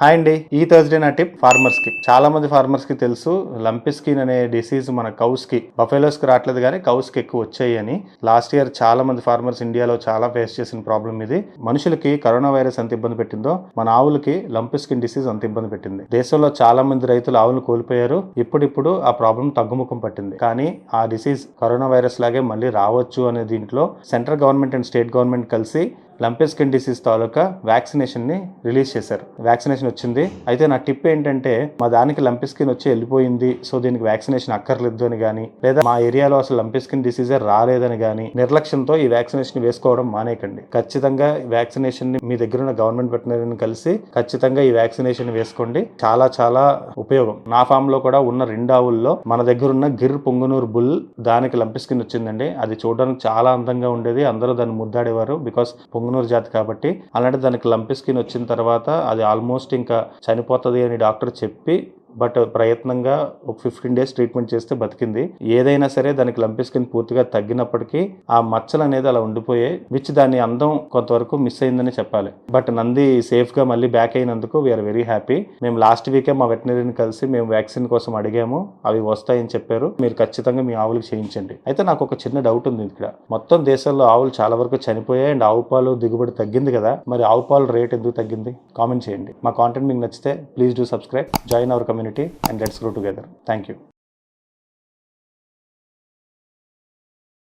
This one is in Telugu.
హాయ్ అండి. ఈ థర్స్డే నా టిప్ ఫార్మర్స్కి. చాలా మంది ఫార్మర్స్కి తెలుసు లంపి స్కిన్ అనే డిసీజ్ మన కౌస్కి. బఫెలోస్కి రావట్లేదు కానీ కౌస్కి ఎక్కువ వచ్చాయి అని. లాస్ట్ ఇయర్ చాలా మంది ఫార్మర్స్ ఇండియాలో చాలా ఫేస్ చేసిన ప్రాబ్లం ఇది. మనుషులకి కరోనా వైరస్ ఎంత ఇబ్బంది పెట్టిందో మన ఆవులకి లంపి స్కిన్ డిసీజ్ అంత ఇబ్బంది పెట్టింది. దేశంలో చాలా మంది రైతులు ఆవులు కోల్పోయారు. ఇప్పుడిప్పుడు ఆ ప్రాబ్లం తగ్గుముఖం పట్టింది. కానీ ఆ డిసీజ్ కరోనా వైరస్ లాగే మళ్ళీ రావచ్చు అనే దీంట్లో central government and state government కలిసి లంపెస్కిన్ డిసీజ్ తాలూకా వ్యాక్సినేషన్ని రిలీజ్ చేశారు. వ్యాక్సినేషన్ వచ్చింది. అయితే నా టిప్ ఏంటంటే మా దానికి లంపెస్కిన్ వచ్చి వెళ్ళిపోయింది. సో దీనికి వ్యాక్సినేషన్ అక్కర్లేదు అని కానీ లేదా మా ఏరియాలో అసలు లంపెస్కిన్ డిసీజే రాలేదని కానీ నిర్లక్ష్యంతో ఈ వ్యాక్సినేషన్ వేసుకోవడం మానేకండి ఖచ్చితంగా వ్యాక్సినేషన్ని మీ దగ్గర ఉన్న గవర్నమెంట్ వెటనరీని కలిసి ఖచ్చితంగా ఈ వ్యాక్సినేషన్ వేసుకోండి. చాలా చాలా ఉపయోగం. నా ఫామ్లో కూడా ఉన్న రెండు ఆవుల్లో మన దగ్గర ఉన్న గిర్ పొంగునూరు బుల్ దానికి లంపెస్కిన్ వచ్చిందండి. అది చూడడానికి చాలా అందంగా ఉండేది. అందరూ దాన్ని ముద్దాడేవారు. బికాస్ పొంగునూరు జాతి కాబట్టి అలాంటి దానికి లంపి స్కిన్ వచ్చిన తర్వాత అది ఆల్మోస్ట్ ఇంకా చనిపోతుంది అని డాక్టర్ చెప్పి బట్ ప్రయత్నంగా ఒక ఫిఫ్టీన్ డేస్ ట్రీట్మెంట్ చేస్తే బతికింది. ఏదైనా సరే దానికి లంపి స్కిన్ పూర్తిగా తగ్గినప్పటికీ ఆ మచ్చలు అనేది అలా ఉండిపోయాయి విచ్ దాని అందం కొంతవరకు మిస్ అయిందని చెప్పాలి. బట్ నంది సేఫ్గా మళ్ళీ బ్యాక్ అయినందుకు వీఆర్ వెరీ హ్యాపీ మేము లాస్ట్ వీకే మా వెటనరీని కలిసి మేము వ్యాక్సిన్ కోసం అడిగాము అవి వస్తాయని చెప్పారు. మీరు ఖచ్చితంగా మీ ఆవులకు చేయించండి. అయితే నాకు ఒక చిన్న డౌట్ ఉంది ఇక్కడ. మొత్తం దేశంలో ఆవులు చాలా వరకు చనిపోయాయి అండ్ ఆవు పాలు దిగుబడి తగ్గింది కదా. మరి ఆవు పాలు రేట్ ఎందుకు తగ్గింది? కామెంట్ చేయండి. మా కాంటెంట్ మీకు నచ్చితే please do subscribe join our community and let's grow together thank you